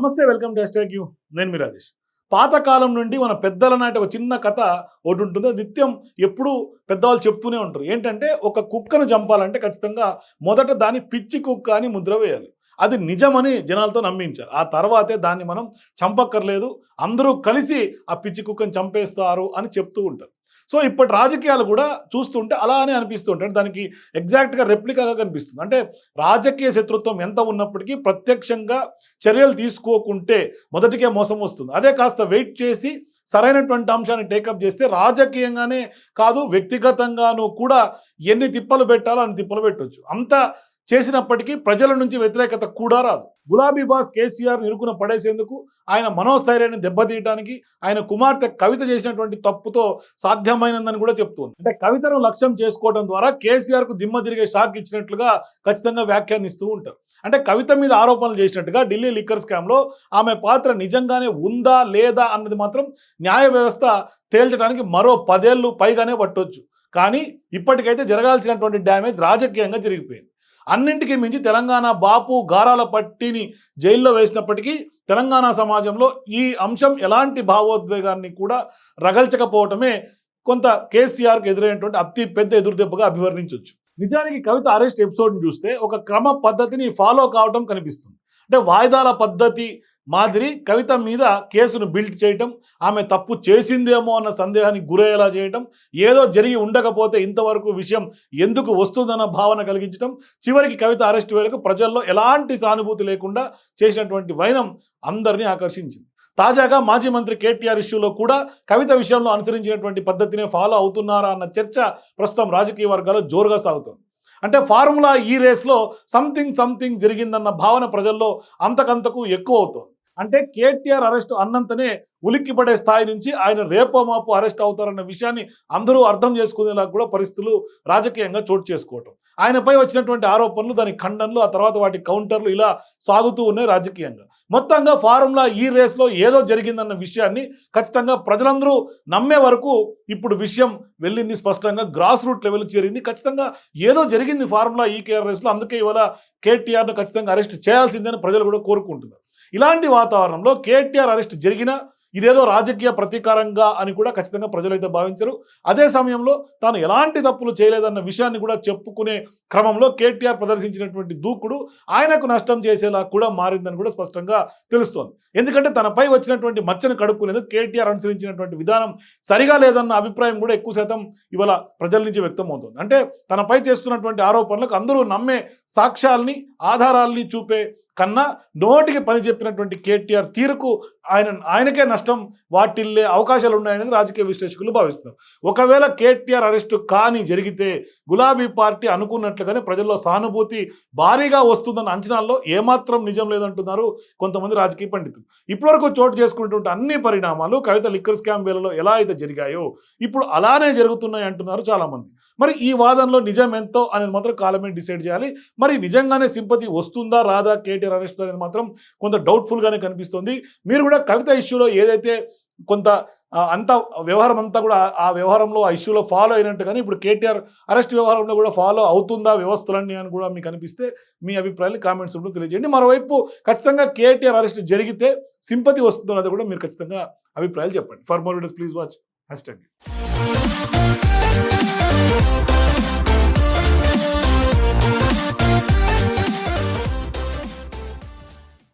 నమస్తే welcome to hash you. నేను మీ రాజేష్. పాతకాలం నుండి మన పెద్దల నాటి ఒక చిన్న కథ ఒకటి ఉంటుంది. నిత్యం ఎప్పుడూ పెద్దవాళ్ళు చెప్తూనే ఉంటారు. ఏంటంటే ఒక కుక్కను చంపాలంటే ఖచ్చితంగా మొదట దాన్ని పిచ్చి కుక్క అని ముద్ర వేయాలి. అది నిజమని జనాలతో నమ్మించారు ఆ తర్వాతే దాన్ని మనం చంపక్కర్లేదు. అందరూ కలిసి ఆ పిచ్చి కుక్కను చంపేస్తారు అని చెప్తూ ఉంటారు. సో ఇప్పటి రాజకీయాలు కూడా చూస్తుంటే అలానే అనిపిస్తుంటే దానికి ఎగ్జాక్ట్గా రెప్లికాగా కనిపిస్తుంది. అంటే రాజకీయ శత్రుత్వం ఎంత ఉన్నప్పటికీ ప్రత్యక్షంగా చర్యలు తీసుకోకుంటే మొదటికే మోసం వస్తుంది. అదే కాస్త వెయిట్ చేసి సరైనటువంటి అంశాన్ని టేకప్ చేస్తే రాజకీయంగానే కాదు వ్యక్తిగతంగానూ కూడా ఎన్ని తిప్పలు పెట్టాలో అన్ని తిప్పలు పెట్టవచ్చు అంత చేసినప్పటికీ ప్రజల నుంచి వ్యతిరేకత కూడా రాదు. గులాబీ బాస్ కేసీఆర్ ఇరుకున పడేసేందుకు ఆయన మనోస్థైర్యాన్ని దెబ్బతీయడానికి ఆయన కుమార్తె కవిత చేసినటువంటి తప్పుతో సాధ్యమైనదని కూడా చెప్తుంది అంటే కవితను లక్ష్యం చేసుకోవడం ద్వారా కేసీఆర్కు దిమ్మ తిరిగే షాక్ ఇచ్చినట్లుగా ఖచ్చితంగా వ్యాఖ్యానిస్తూ ఉంటారు. అంటే కవిత మీద ఆరోపణలు చేసినట్టుగా ఢిల్లీ లిక్కర్ స్కామ్లో ఆమె పాత్ర నిజంగానే ఉందా లేదా అన్నది మాత్రం న్యాయ వ్యవస్థ తేల్చడానికి మరో పదేళ్ళు పైగానే పట్టొచ్చు. కానీ ఇప్పటికైతే జరగాల్సినటువంటి డ్యామేజ్ రాజకీయంగా జరిగిపోయింది. అన్నింటికీ మించి తెలంగాణ బాపు గారాల పట్టిని జైల్లో వేసినప్పటికీ తెలంగాణ సమాజంలో ఈ అంశం ఎలాంటి భావోద్వేగాన్ని కూడా రగల్చకపోవటమే కొంత కేసీఆర్కి ఎదురైనటువంటి అతి పెద్ద ఎదురుదెబ్బగా అభివర్ణించవచ్చు నిజానికి కవిత అరెస్ట్ ఎపిసోడ్ని చూస్తే ఒక క్రమ పద్ధతిని ఫాలో కావటం కనిపిస్తుంది. అంటే వాయిదాల పద్ధతి మాదిరి కవిత మీద కేసును బిల్డ్ చేయటం ఆమె తప్పు చేసిందేమో అన్న సందేహానికి గురయ్యేలా చేయటం ఏదో జరిగి ఉండకపోతే ఇంతవరకు విషయం ఎందుకు వస్తుందన్న భావన కలిగించడం చివరికి కవిత అరెస్ట్ వేలకు ప్రజల్లో ఎలాంటి సానుభూతి లేకుండా చేసినటువంటి వైనం అందరినీ ఆకర్షించింది. తాజాగా మాజీ మంత్రి కేటీఆర్ ఇష్యూలో కూడా కవిత విషయంలో అనుసరించినటువంటి పద్ధతినే ఫాలో అవుతున్నారా అన్న చర్చ ప్రస్తుతం రాజకీయ వర్గాల్లో జోరుగా సాగుతోంది. అంటే ఫార్ములా ఈ రేస్లో సంథింగ్ సంథింగ్ జరిగిందన్న భావన ప్రజల్లో అంతకంతకు ఎక్కువ అవుతుంది. అంటే కేటీఆర్ అరెస్ట్ అన్నంతనే ఉలిక్కిపడే స్థాయి నుంచి ఆయన రేపో మాపు అరెస్ట్ అవుతారన్న విషయాన్ని అందరూ అర్థం చేసుకునేలా కూడా పరిస్థితులు రాజకీయంగా చోటు చేసుకోవటం. ఆయనపై వచ్చినటువంటి ఆరోపణలు దాని ఖండనలు ఆ తర్వాత వాటి కౌంటర్లు ఇలా సాగుతూ ఉన్నాయి రాజకీయంగా. మొత్తంగా ఫార్ములా ఈ రేస్లో ఏదో జరిగిందన్న విషయాన్ని ఖచ్చితంగా ప్రజలందరూ నమ్మే వరకు ఇప్పుడు విషయం వెళ్ళింది స్పష్టంగా గ్రాస్ రూట్ లెవెల్కి చేరింది. ఖచ్చితంగా ఏదో జరిగింది ఫార్ములా ఈ కేఆర్ రేస్లో అందుకే ఇవాళ కేటీఆర్ను ఖచ్చితంగా అరెస్ట్ చేయాల్సిందని ప్రజలు కూడా కోరుకుంటున్నారు. ఇలాంటి వాతావరణంలో కేటీఆర్ అరెస్ట్ జరిగినా ఇదేదో రాజకీయ ప్రతీకారంగా అని కూడా ఖచ్చితంగా ప్రజలైతే భావించరు. అదే సమయంలో తాను ఎలాంటి తప్పులు చేయలేదన్న విషయాన్ని కూడా చెప్పుకునే క్రమంలో కేటీఆర్ ప్రదర్శించినటువంటి దూకుడు ఆయనకు నష్టం చేసేలా కూడా మారిందని కూడా స్పష్టంగా తెలుస్తోంది. ఎందుకంటే తనపై వచ్చినటువంటి మచ్చను కడుక్కునేందుకు కేటీఆర్ అనుసరించినటువంటి విధానం సరిగా లేదన్న అభిప్రాయం కూడా ఎక్కువ శాతం ఇవాళ ప్రజల నుంచి వ్యక్తమవుతుంది. అంటే తనపై చేస్తున్నటువంటి ఆరోపణలకు అందరూ నమ్మే సాక్ష్యాల్ని ఆధారాల్ని చూపే కన్నా నోటికి పని చెప్పినటువంటి కేటీఆర్ తీరుకు ఆయన ఆయనకే నష్టం వాటిల్లే అవకాశాలు ఉన్నాయని రాజకీయ విశ్లేషకులు భావిస్తున్నారు. ఒకవేళ కేటీఆర్ అరెస్టు కానీ జరిగితే గులాబీ పార్టీ అనుకున్నట్లుగానే ప్రజల్లో సానుభూతి భారీగా వస్తుందన్న అంచనాల్లో ఏమాత్రం నిజం లేదంటున్నారు కొంతమంది రాజకీయ పండితులు. ఇప్పటివరకు చోటు చేసుకున్నటువంటి అన్ని పరిణామాలు కవిత లిక్కర్ స్కామ్ వేలలో ఎలా అయితే జరిగాయో ఇప్పుడు అలానే జరుగుతున్నాయి అంటున్నారు చాలామంది. మరి ఈ వాదనలో నిజం ఎంతో అనేది మాత్రం కాలమే డిసైడ్ చేయాలి. మరి నిజంగానే సింపతి వస్తుందా రాదా కేటీఆర్ అరెస్ట్ అనేది మాత్రం కొంత డౌట్ఫుల్గానే కనిపిస్తుంది. మీరు కూడా కవిత ఇష్యూలో ఏదైతే కొంత అంత వ్యవహారం అంతా కూడా ఆ- వ్యవహారంలో ఆ ఇష్యూలో ఫాలో అయినట్టుగానే ఇప్పుడు కేటీఆర్ అరెస్ట్ వ్యవహారంలో కూడా ఫాలో అవుతుందా వ్యవస్థలన్నీ అని కూడా మీకు అనిపిస్తే మీ అభిప్రాయాలు కామెంట్స్ రూపంలో తెలియజేయండి. మరోవైపు ఖచ్చితంగా కేటీఆర్ అరెస్ట్ జరిగితే సింపతి వస్తుందో కూడా మీరు ఖచ్చితంగా అభిప్రాయాలు చెప్పండి. For more videos please watch hash